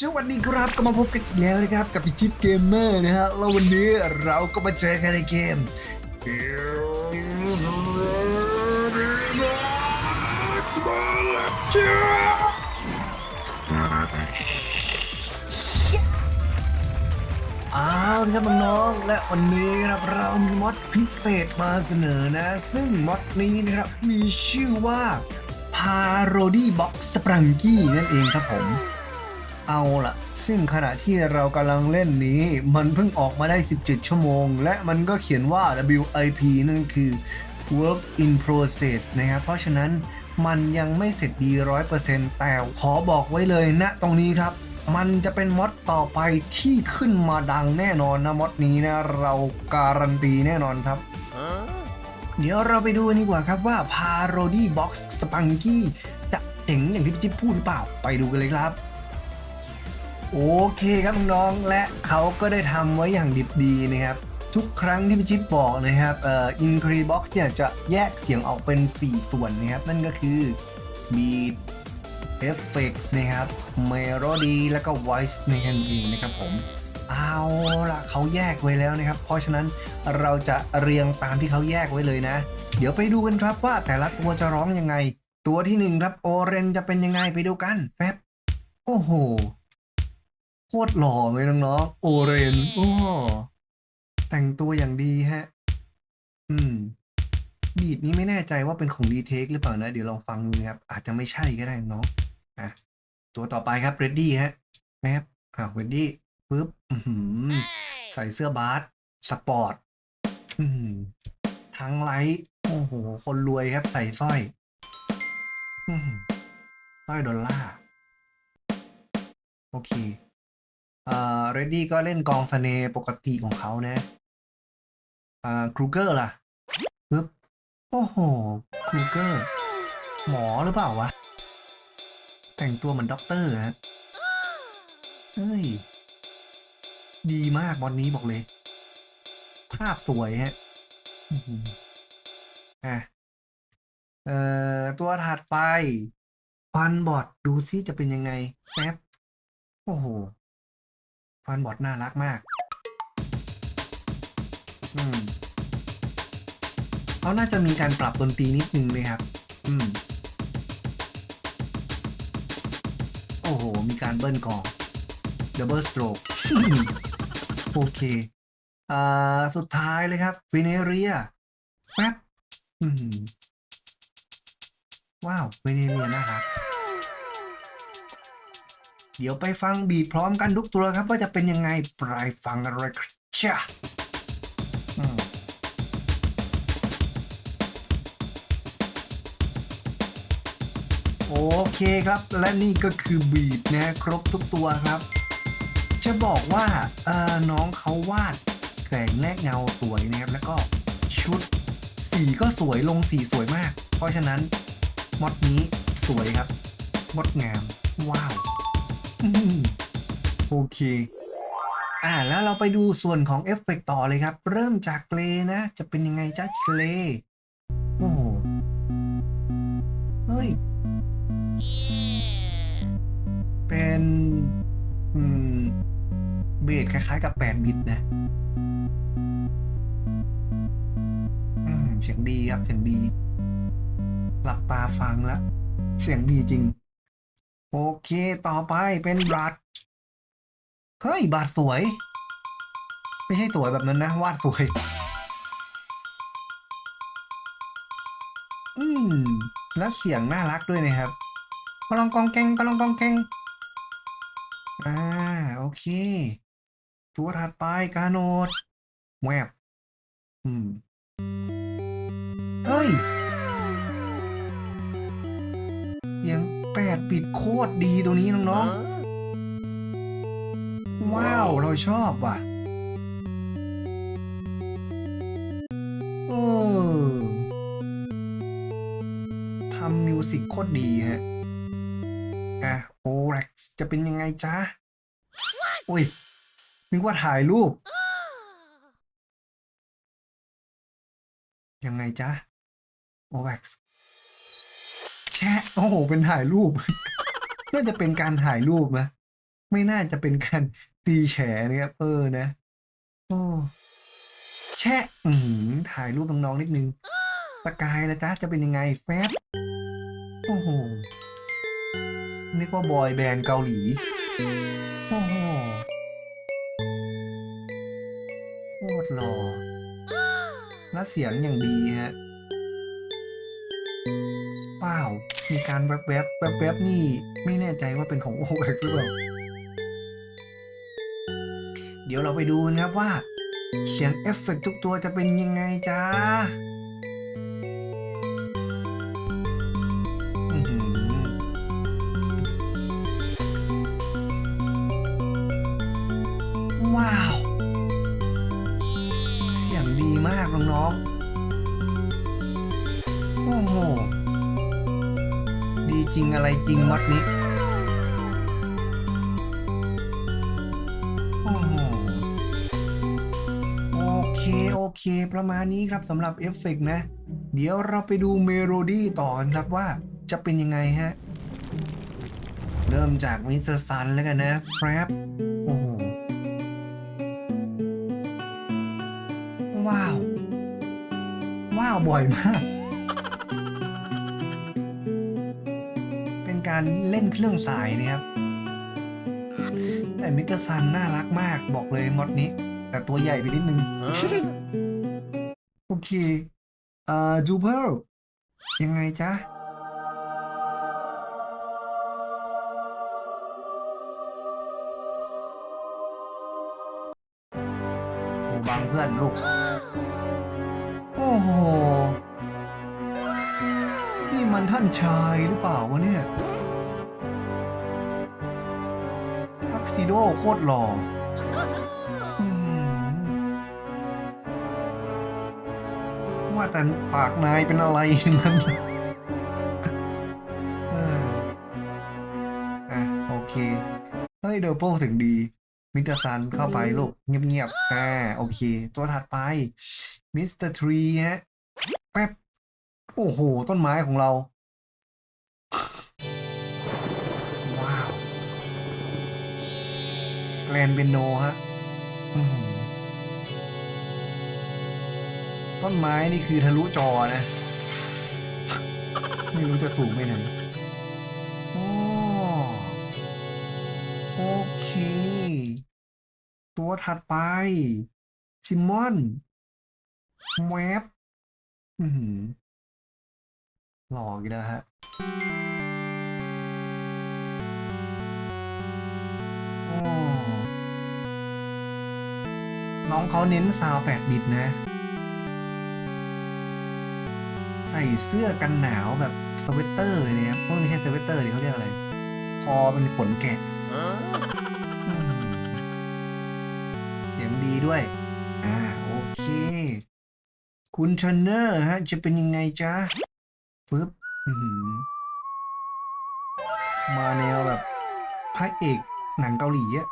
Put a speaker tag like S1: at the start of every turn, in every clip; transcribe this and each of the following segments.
S1: สวัสดีครับก็มาพบกันอีกแล้วนะครับกับพี่จิ๊บเกมเมอร์นะฮะแล้ววันนี้เราก็มาเจอกันในเกมอ้าวนะครับน้องๆและวันนี้นะครับเรามีมอดพิเศษมาเสนอนะ ซึ่งมอดนี้นะครับมีชื่อว่า Parody Box Sprunky นั่นเองครับผม เอาละซึ่งขณะที่เรากำลังเล่นนี้ มันเพิ่งออกมาได้ 17 ชั่วโมง และมันก็เขียนว่า WIP นั่นคือ Work in Process นะครับ เพราะฉะนั้นมันยังไม่เสร็จดี 100%แต่ขอบอกไว้เลยนะตรงนี้ครับ มันจะเป็นมอดต่อไปที่ขึ้นมาดังแน่นอนนะมอดนี้นะ เราการันตีแน่นอนครับ เดี๋ยวเราไปดูนดีกว่าครับว่า Parody Box Spunky จะเจ๋งอย่างที่พี่จิ๊บพูดหรือเปล่า ไปดูกันเลยครับ โอเคครับน้องและเขาก็ได้ทำไว้อย่างดิบดีนะครับ ทุกครั้งที่พี่จิ๊บบอกนะครับเอ่อ Increbox เนี่ยจะแยกเสียงออกเป็น 4 ส่วนนะครับ นั่นก็คือ Beat Effects นะครับ Melody แล้วก็ Voice ในกันเองนะครับผมเอาละเขาแยกไว้แล้วนะครับ เพราะฉะนั้นเราจะเรียงตามที่เขาแยกไว้เลยนะ เดี๋ยวไปดูกันครับว่าแต่ละตัวจะร้องยังไง ตัวที่หนึ่งครับโอเรนจะเป็นยังไงไปดูกันแฟบโอ้โห คตรหล่อเลยน้องๆโอเรนโอ้แต่งตัวอย่างดีฮะ อืม บีดนี้ไม่แน่ใจว่าเป็นของดีเทคหรือเปล่านะ เดี๋ยวลองฟังดูนะครับ อาจจะไม่ใช่ก็ได้น้องอะตัวต่อไปครับเรดดี้ฮะแมปอ่าเรดดี้ปึ๊บใส่เสื้อบาสสปอร์ตทั้งไลท์โอ้โห คนรวยครับใส่สร้อยสร้อยดอลลาร์โอเค อ่าเรดดี้ก็เล่นกองสเนปกติของเขานะ อ่าครูเกอร์ล่ะปึ๊บ โอ้โหครูเกอร์ หมอหรือเปล่าวะ แต่งตัวเหมือนด็อกเตอร์ฮะเฮ้ย ดีมากบอลนี้บอกเลย ภาพสวยฮะอะเอ่อ ตัวถัดไปฟันบอดดูซิจะเป็นยังไงแป๊บ โอ้โห ฟันบอดน่ารักมาก อืมเขาน่าจะมีการปรับดนตรีนิดนึงเลยครับ อืม โอ้โห มีการเบิ้ลกองดับเบิลสโตรกโอเค อ่า สุดท้ายเลยครับฟิเนเรียแป๊บอืมว้าวฟิเนเรียน่ารัก เดี๋ยวไปฟังบีพร้อมกันทุกตัวครับว่าจะเป็นยังไงไปฟังอะไรครับจ้าโอเคครับและนี่ก็คือบีดนะครบทุกตัวครับ จะบอกว่าน้องเขาวาดแสงและเงาสวยนะครับ แล้วก็ชุดสีก็สวยลงสีสวยมาก เพราะฉะนั้นมอดนี้สวยครับงดงาม ว้าว โอเค อ่าแล้วเราไปดูส่วนของเอฟเฟกต์ต่อเลยครับ เริ่มจากเกรนะ จะเป็นยังไงจ้าเกรโอ้โหเฮ้ย เป็น อืม เบสคล้ายๆกับ 8 บิตนะอืมเสียงดีครับ เสียงดี หลับตาฟังแล้ว เสียงดีจริง โอเค ต่อไปเป็นบัตรเฮ้ยบัตรสวย ไม่ใช่สวยแบบนั้นนะ วาดสวย อืม และเสียงน่ารักด้วยนะครับกลองกองแกงกลองกองแกงอ่า โอเค ตัวถัดไปกาโนดแวบอืม เฮ้ย ดปิดโคตรดีตัวนี้น้องๆ ว้าว เราชอบว่ะเออทำมิวสิกโคตรดีฮะ อะโอเร็กซ์จะเป็นยังไงจ๊ะ อุ้ย นึกว่าถ่ายรูป ยังไงจ๊ะโอเร็กซ์ แชะโอ้โหเป็นถ่ายรูป น่าจะเป็นการถ่ายรูปนะไม่น่าจะเป็นการตีแฉนะครับเออนะโอ้แชะอือหือถ่ายรูปน้องๆนิดนึงสกายนะจ๊ะจะเป็นยังไงแฟบโอ้โหนึกว่าบอยแบนด์เกาหลีโอ้โหโคตรหล่อและเสียงอย่างดีฮะ ปล่า มีการแวบๆแวบๆแวบๆนี่ไม่แน่ใจว่าเป็นของโอแวกหรือเปล่า เดี๋ยวเราไปดูนะครับว่า เสียงเอฟเฟกต์ทุกตัวจะเป็นยังไงจ้า ประมาณนี้ครับสำหรับเอฟเฟกต์นะ เดี๋ยวเราไปดูเมโลดี้ต่อกันครับว่าจะเป็นยังไงฮะ เริ่มจากมิสเตอร์ซันแล้วกันนะแฟบโอ้โหว้าว ว้าวบ่อยมาก เป็นการเล่นเครื่องสายนะครับ แต่มิสเตอร์ซันน่ารักมากบอกเลยมดนี้ แต่ตัวใหญ่ไปนิดนึง เคเอ่อจูเพิลยังไงจ๊ะโอ้บางเพื่อนลูก โอ้โห นี่มันท่านชายหรือเปล่าวะเนี่ยทักซิโดโคตรหล่ออื้ ว่าแต่ปากนายเป็นอะไรนั้นอะโอเค เฮ้ยเดอร์โปถึงดี มิสเตอร์ซันเข้าไปลูก เงียบๆ อ่า โอเค ตัวถัดไป มิสเตอร์ทรีฮะ แป๊บ โอ้โห ต้นไม้ของเรา ว้าว แกลนเบนโนฮะ ต้นไม้นี่คือทะลุจอนะ ไม่รู้จะสูงไปไหนโอ้โอเค ตัวถัดไป ซิมอนแวบหือหล่ออีกแล้วฮะน้องเขาเน้นซาวแปดบิตนะ ใส่เสื้อกันหนาวแบบสเวตเตอร์เนี่ยครับพวกไม่ใช่สเวตเตอร์ดิเขาเรียกอะไร คอเป็นขนแกะอืมเสียงดีด้วย อ่า โอเค คุณเทรนเนอร์ฮะ จะเป็นยังไงจ๊ะปึ๊บอื้อหือมาแนวแบบพระเอกหนังเกาหลีอะ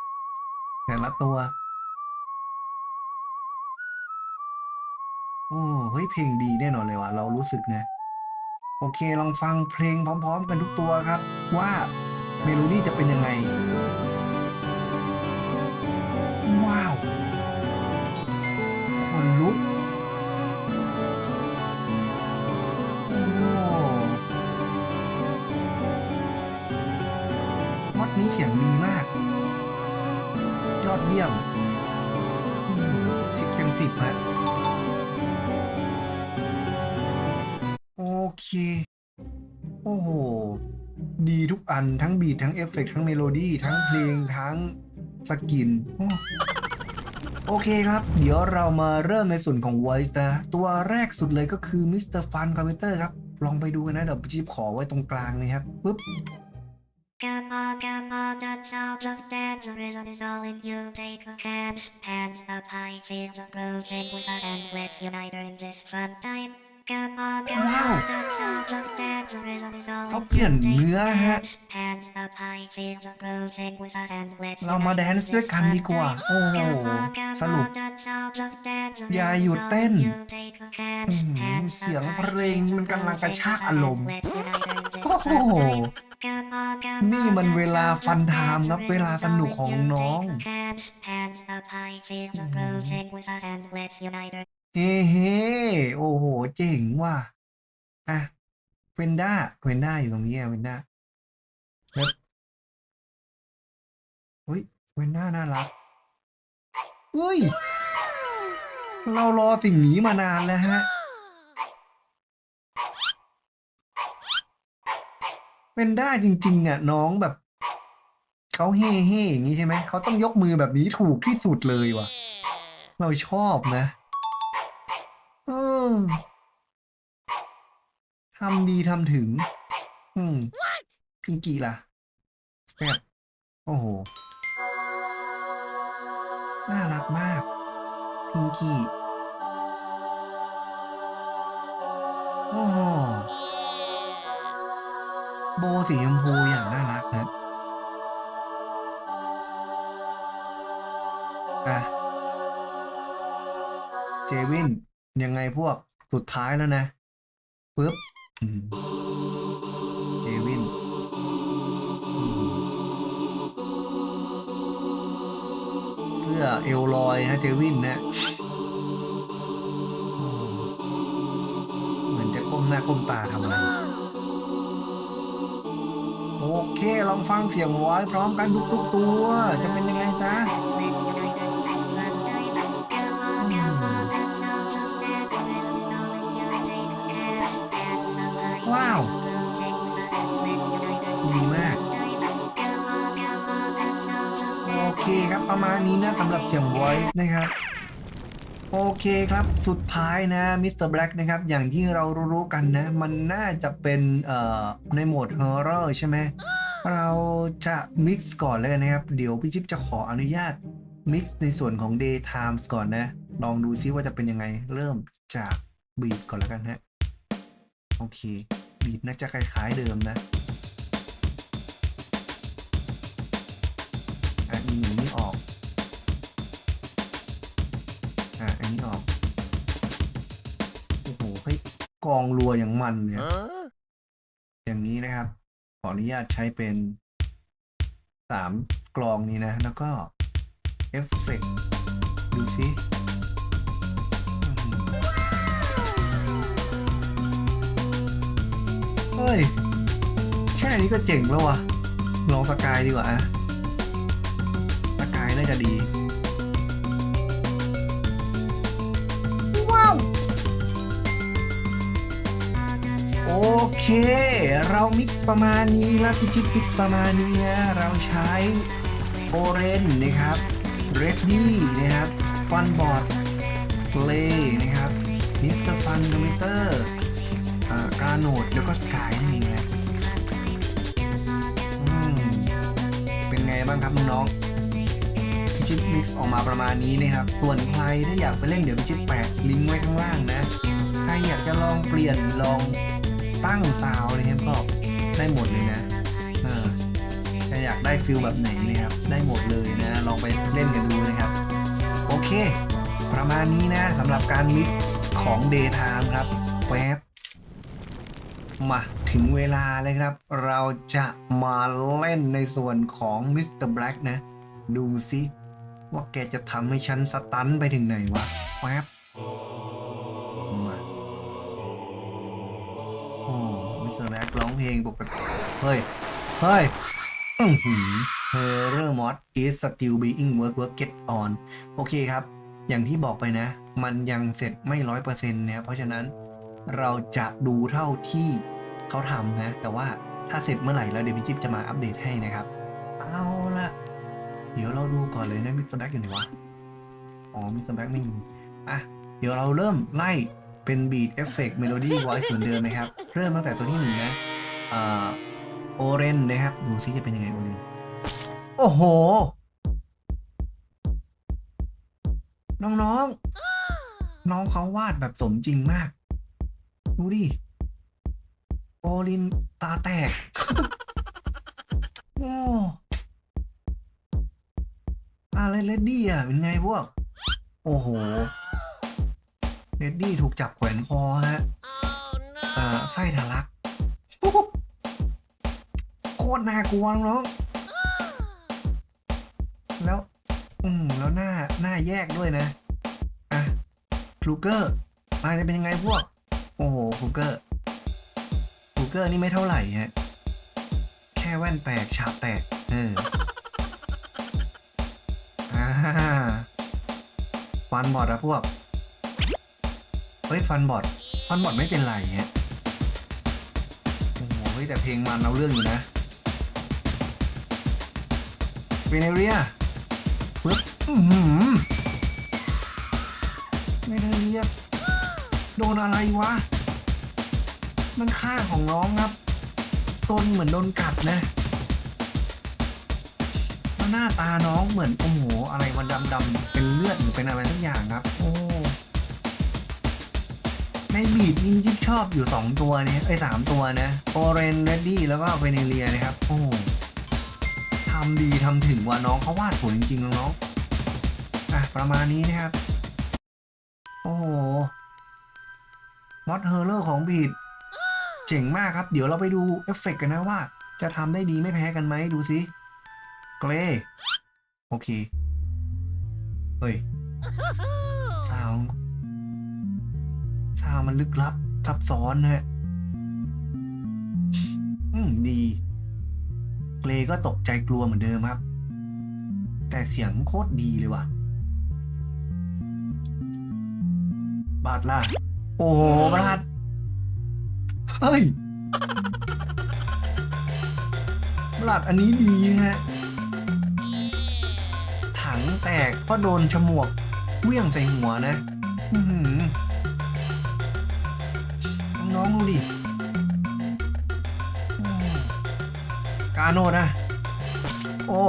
S1: แต่ละตัว โอ้เฮ้ยเพลงดีแน่นอนเลยว่ะเรารู้สึกนะโอเคลองฟังเพลงพร้อม ๆ กันทุกตัวครับ ว่าเมโลดี้จะเป็นยังไง ว้าวคนลุกโอ้มดนี้เสียงดีมาก ยอดเยี่ยม ดีทุกอันทั้งบีททั้งเอฟเฟกทั้งเมโลดี้ทั้งเพลงทั้งสกิน โอเคครับ เดี๋ยวเรามาเริ่มในส่วนของ voice นะตัวแรกสุดเลยก็คือมิสเตอร์ฟันคอมพิวเตอร์ครับ ลองไปดูกันนะ เดี๋ยวจีบขอไว้ตรงกลางนะครับปึ๊บ
S2: Wow.
S1: เขาเปลี่ยนเนื้อฮะ เรามาแดนซ์ด้วยกันดีกว่า โอ้โหสรุปอย่าหยุดเต้น เสียงเพลงมันกำลังกระชากอารมณ์ โอ้โห นี่มันเวลาฟันไทม์นะเวลาสนุกของน้อง เฮ้เฮ้โอ้โห เจ๋งว่ะอะเวนด้าเวนด้าอยู่ตรงนี้อะเวนด้าแล้วเฮ้ยเวนด้าน่ารักเฮ้ย เรารอสิ่งนี้มานานแล้วฮะเวนด้าจริงๆอะน้องแบบเขาเฮ่เฮ่อย่างนี้ใช่ไหมเขาต้องยกมือแบบนี้ถูกที่สุดเลยว่ะ เราชอบนะ ออทำดีทำถึง อืมพิงกี้ล่ะแบบโอ้โห น่ารักมาก พิงกี้ โอ้โหโบสีชมพูอย่างน่ารักนะอะ เจวิน ยังไงพวกสุดท้ายแล้วนะปึ๊บเจวิน เสื้อเอลลอยฮะเจวินนะเหมือนจะก้มหน้าก้มตาทำอะไรโอเค ลองฟังเสียงไว้พร้อมกันทุกๆตัว จะเป็นยังไงจ๊ะ เคครับ ประมาณนี้นะสำหรับเสียง voice นะครับ โอเคครับสุดท้ายนะมิสเตอร์แบล็กนะครับ อย่างที่เรารู้ๆกันนะ มันน่าจะเป็นเอ่อในโหมด horror ใช่ไหมเราจะ mix ก่อนเลยนะครับ เดี๋ยวพี่จิ๊บจะขออนุญาต mix ในส่วนของ day times ก่อนนะ ลองดูซิว่าจะเป็นยังไงเริ่มจากบีทก่อนแล้วกันฮะโอเคบีทน่าจะคล้ายๆเดิมนะ อะอีหนึ่งนี่ออก อะ อันนี้ออก โอ้โหเฮ้ยกองรัวอย่างมันเนี่ย อย่างนี้นะครับ ขออนุญาตใช้เป็นสามกลองนี้นะ แล้วก็ เอฟเฟกต์ดูสิอื้อหือเฮ้ย แค่นี้ก็เจ๋งแล้ววะลองสกายดีกว่าอะสกาย น่าจะดีว้าวโอเค เรามิกซ์ประมาณนี้แล้วพี่จิ๊บมิกซ์ประมาณนี้นะเราใช้โอเรนนะครับเรดดี้นะครับฟันบอร์ดเพลย์นะครับมิสเตอร์ฟันโดมิเตอร์การโนดแล้วก็สกายนั่นเองนะอืมเป็นไงบ้างครับน้องๆพี่ จิ๊บมิกซ์ออกมาประมาณนี้นะครับ ส่วนใครถ้าอยากไปเล่นเดี๋ยวพี่จิ๊บแปะลิงก์ไว้ข้างล่างนะ ใครอยากจะลองเปลี่ยนลองตั้งซาวนะครับก็ได้หมดเลยนะเออถ้าอยากได้ฟิลแบบไหนนะครับ ได้หมดเลยนะ ลองไปเล่นกันดูนะครับ โอเค ประมาณนี้นะสำหรับการมิกซ์ของ Daytime ครับแวบมาถึงเวลาเลยครับ เราจะมาเล่นในส่วนของ Mr. Black นะ ดูซิ ว่าแกจะทำให้ฉันสตันไปถึงไหนวะแวบมาโอ้มิสเตอร์แบ็กร้องเพลงปกติเฮ้ย เฮ้ยอื้อหือ Horror Mod is still being work work get on โอเคครับ อย่างที่บอกไปนะ มันยังเสร็จไม่ร้อยเปอร์เซ็นต์เนี่ยเพราะฉะนั้นเราจะดูเท่าที่เขาทำนะ แต่ว่าถ้าเสร็จเมื่อไหร่แล้วเดี๋ยวพี่จิ๊บจะมาอัปเดตให้นะครับ เอา เดี๋ยวเราดูก่อนเลยนะมิสเตอร์แบ็กอยู่ไหนวะ อ๋อมิสเตอร์แบ็กไม่มีอะ เดี๋ยวเราเริ่มไล่เป็นบีทเอฟเฟกต์เมโลดี้ไว้ส่วนเดิมนะครับ เริ่มตั้งแต่ตัวที่หนึ่งนะอ่าโอเรนนะครับ ดูซิจะเป็นยังไงโอเรนโอ้โห น้องๆ น้องเขาวาดแบบสมจริงมาก ดูดิ โอลินตาแตก โอ้ อะไรเลดดี้อะเป็นไงพวก โอ้โหเลดดี้ถูกจับแขวนคอฮะอ่าไส้ทะลักโคตรน่ากลัวน้องแล้ว อืม แล้วหน้าหน้าแยกด้วยนะ อะคลูเกอร์มาจะเป็นยังไงพวก โอ้โหคลูเกอร์คลูเกอร์นี่ไม่เท่าไหร่ฮะ แค่แว่นแตกฉาบแตก เออ ฟันบอดอะพวก เฮ้ยฟันบอดฟันบอดไม่เป็นไรฮะโอ้โหเฮ้ยแต่เพลงมันเอาเรื่องอยู่นะเฟเนเรียปึ๊บอือหือเรียโดนอะไรวะ มันค่าของน้องครับ ต้นเหมือนโดนกัดนะแล้ว หน้าตาน้องเหมือนโอ้โหอะไรมันดำๆเป็นเลือดหรือเป็นอะไรสักอย่างครับ โอ้ในบีดนี่ที่ชอบอยู่สองตัวเนี่ยไอ้สามตัวนะโอเรนเรดดี้แล้วก็เวเนเลียนะครับ โอ้ทำดีทำถึงว่าน้องเขาวาดสวยจริงๆน้องๆอะประมาณนี้นะครับ โอ้โหมอดเฮอร์เลอร์ของบีดเจ๋งมากครับ เดี๋ยวเราไปดูเอฟเฟกต์กันนะว่า จะทำได้ดีไม่แพ้กันไหมดูสิ เกรโอเค เฮ้ยซาวด์ซาวด์มันลึกลับซับซ้อนนะฮะอืมดี เกรก็ตกใจกลัวเหมือนเดิมครับ แต่เสียงโคตรดีเลยว่ะ บาทล่ะ โอ้โหบาทเฮ้ยบาทอันนี้ดีฮะ ถังแตกเพราะโดนฉมวกเวี่ยงใส่หัวนะน้องๆดูดิกาโนดอะโอ้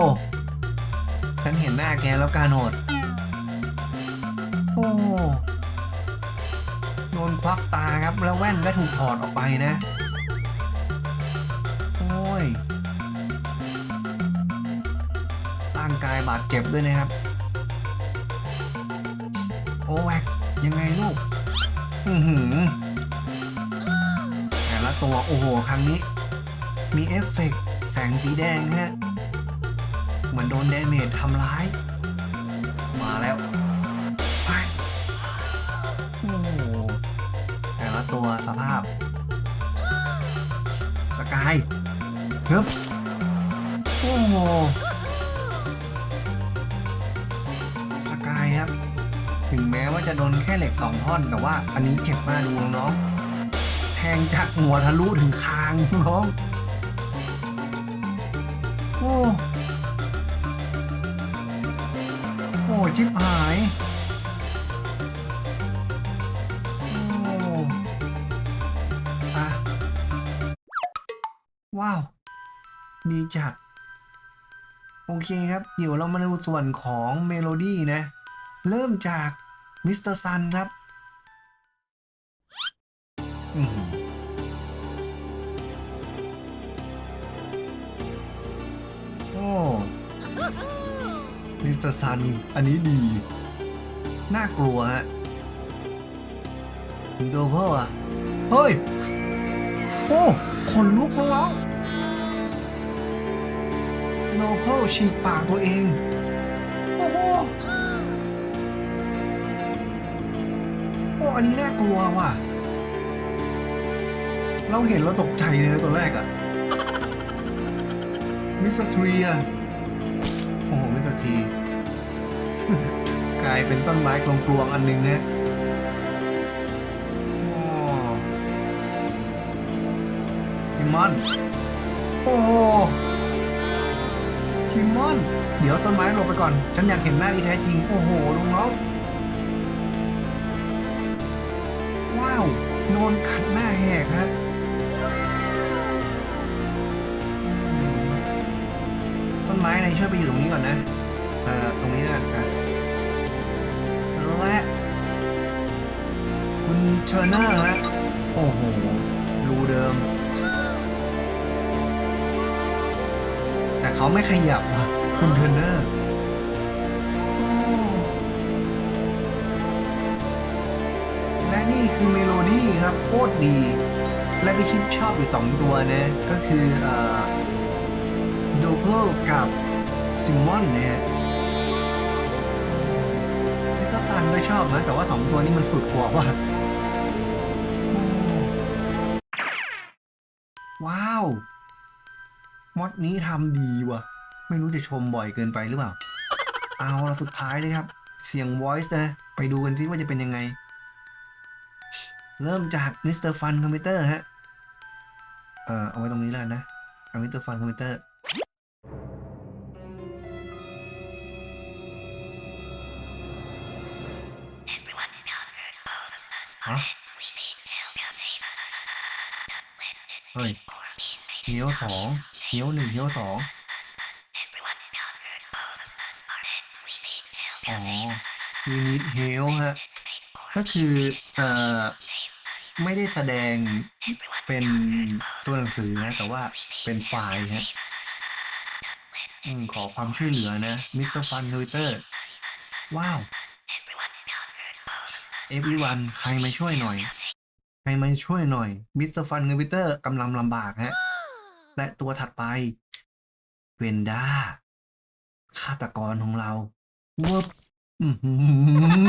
S1: ฉันเห็นหน้าแกแล้วกาโนดโอ้โดนควักตาครับแล้วแว่นก็ถูกถอดออกไปนะางกายบาดเจ็บด้วยนะครับ โอแว็กซ์ยังไงลูกอือหือแต่ละตัวโอ้โหครั้งนี้ มีเอฟเฟกต์แสงสีแดงฮะ เหมือนโดนเดเมจทำร้าย มาแล้วไปโอ้โหแต่ละตัวสภาพ สกายเฮ้บโอ้โห ถึงแม้ว่าจะโดนแค่เหล็กสองท่อน แต่ว่าอันนี้เจ็บมากดูน้องๆแทงจากหัวทะลุถึงคางน้องโอ้โอ้ชิบหายโอ้อะว้าวดีจัด โอเคครับ เดี๋ยวเรามาดูส่วนของเมโลดี้นะ เริ่มจาก มิสเตอร์ซันครับอือหือโอ้มิสเตอร์ซัน อันนี้ดี น่ากลัวฮะถึงตัวเพ่ออะเฮ้ย โอ้ขนลุกน้องโนเพ่อฉีกปากตัวเอง อันนี้น่ากลัวว่ะ เราเห็นเราตกใจเลยนะตัวแรกอะมิสเตร์ทรีอะโอ้โหมิสเตอร์ที กลายเป็นต้นไม้กลวงๆอันหนึ่งนะโอ้ชิมอน โอ้โหชิมอน เดี๋ยวต้นไม้ลงไปก่อน ฉันอยากเห็นหน้าที่แท้จริง โอ้โหลุงน้อง ว้าวโดนขัดหน้าแหกฮะต้นไม้ไหนช่วยไปอยู่ตรงนี้ก่อนนะเอ่อตรงนี้นะอะและคุณเทอร์เนอร์ฮะโอ้โหรูเดิม แต่เขาไม่ขยับว่ะคุณเทรนเนอร์ นี่คือเมโลดี้ครับโคตรดี และพี่ชิปชอบอยู่สองตัวนะ ก็คือโดเพิลกับซิมมอนนะฮะลิตเติ้ลซันก็ชอบนะ แต่ว่าสองตัวนี้มันสุดกว่าว่ะว้าว มอดนี้ทำดีว่ะ ไม่รู้จะชมบ่อยเกินไปหรือเปล่า เอาละสุดท้ายเลยครับ เสียง voice นะ ไปดูกันที่ว่าจะเป็นยังไง เริ่มจากมิสเตอร์ฟันคอมพิวเตอร์ฮะ เอ่อเอาไว้ตรงนี้แล้วนะเอามิสเตอร์ฟันคอมพิวเตอร์ฮะเฮ้ยเฮียวสองเฮียวหนึ่งเฮียวสองอ๋อยูนิตเฮลฮะ ก็คือ เอ่อ ไม่ได้แสดงเป็นตัวหนังสือนะ แต่ว่าเป็นไฟล์ฮะอืมขอความช่วยเหลือนะมิสเตอร์ฟันทวิตเตอร์ว้าว everyone ใครมาช่วยหน่อย ใครมาช่วยหน่อยมิสเตอร์ฟันทวิตเตอร์กำลังลำบากฮะ และตัวถัดไปเวนด้าฆาตกรของเราเวิบอื้อหื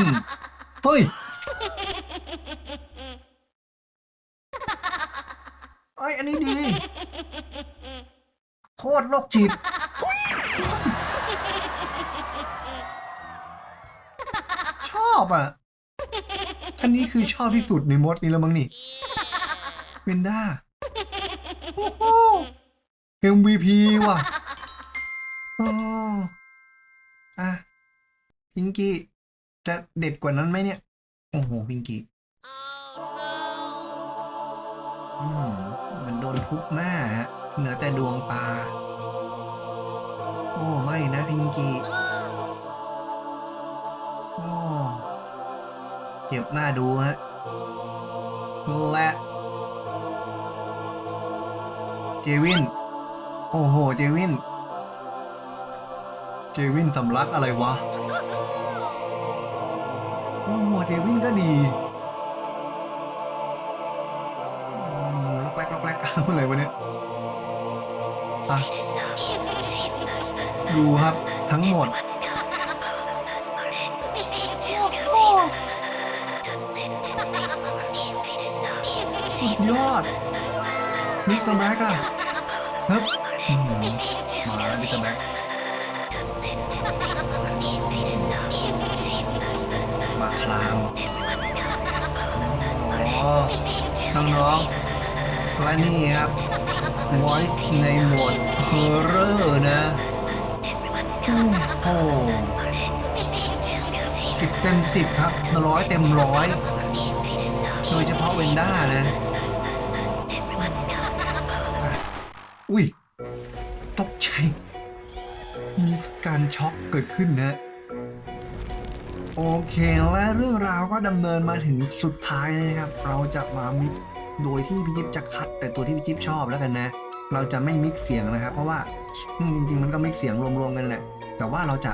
S1: อเฮ้ย ไอยอันนี้ดี โคตรโรคจิต ชอบอะ อันนี้คือชอบที่สุดในมดนี้แล้วมั้งนี่เวนด้าโอ้โห MVP ว่ะอ๋ออะ พิงกี้ จะเด็ดกว่านั้นไหมเนี่ย โอ้โห พิงกี้อืม มันทุบหน้าฮะเหลือแต่ดวงตา โอ้ไม่นะพิงกี้โอ้เจ็บหน้าดูฮะและเจวิน โอ้โห เจวิน เจวินสำลักอะไรวะ โอ้โห เจวินก็ดี ล็อกแรกเอาเลยวะเนี่ยอะดูครับ ทั้งหมด ยอด มิสเตอร์แบ็กอะฮึบมาแล้วมิสเตอร์แบ็กมาคลามอ๋อน้องๆ และนี่ครับ voice ในโหมด horror นะโอ้โหสิบเต็มสิบครับร้อยเต็มร้อยโดยเฉพาะเวนด้านะ อุ้ย ตกใจ มีการช็อกเกิดขึ้นนะ โอเคและเรื่องราวก็ดำเนินมาถึงสุดท้ายนะครับ เราจะมามิกซ์ โดยที่พี่จิ๊บจะคัดแต่ตัวที่พี่จิ๊บชอบแล้วกันนะ เราจะไม่มิกเสียงนะครับ เพราะว่าจริงๆ มันก็มิกเสียงรวมๆกันแหละแต่ว่าเราจะ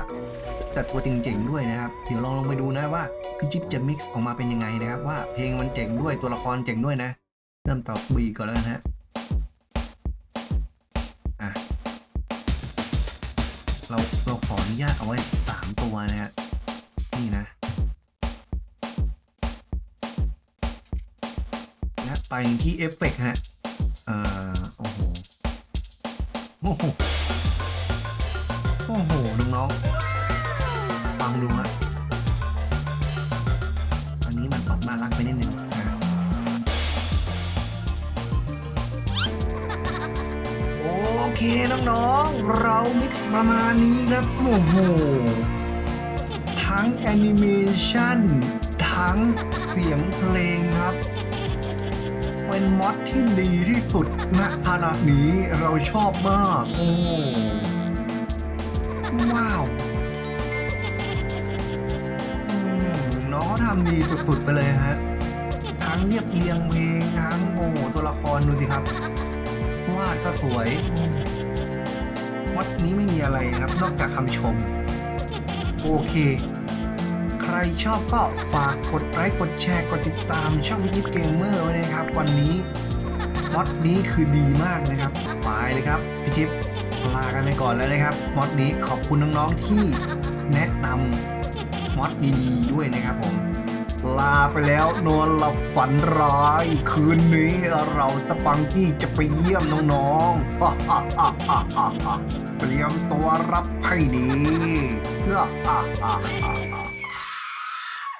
S1: แต่ตัวเจริงๆด้วยนะครับ เดี๋ยวลองลองไปดูนะว่าพี่จิ๊บจะมิกซ์ออกมาเป็นยังไงนะครับ ว่าเพลงมันเจ๋งด้วยตัวละครเจ๋งด้วยนะ เริ่มต่อบีก่อนแล้วกันฮะอะเราเราขออนุญาตเอาไว้สามตัวนะฮะนี่นะ ไปที่เอฟเฟกต์ฮะเอ่อโอ้โหโอ้โหโอ้โหน้องๆฟังดูฮะอันนี้มันออกน่ารักไปนิดนึงโอเคน้องๆ เรามิกซ์ประมาณนี้ครับโอ้โห ทั้งแอนิเมชันทั้งเสียงเพลงครับ เป็นมอดที่ดีที่สุดณขณะนี้เราชอบมากโอ้ว้าวอืมน้องเขาทำดีสุดๆไปเลยฮะ ทั้งเรียบเรียงเพลงทั้งโอ้โหตัวละครดูสิครับ วาดก็สวยวัดนี้ไม่มีอะไรครับ นอกจากคำชม โอเคใค รชอบก็ฝากกดไลค์กดแชร์กดติดตามช่องยิปเกมเมอร์ไว้นะครับ วันนี้มอดนี้คือดีมากนะครับไปเลยครับพี่ทิพย์ลากันไปก่อนแล้วนะครับมอดนี้ขอบคุณน้องๆที่แนะนำมอดดีๆด้วยนะครับผมลาไปแล้วนอนหลับฝันร้าย คืนนี้เราสปังกี้จะไปเยี่ยมน้องๆเตรียมตัวรับให้ดี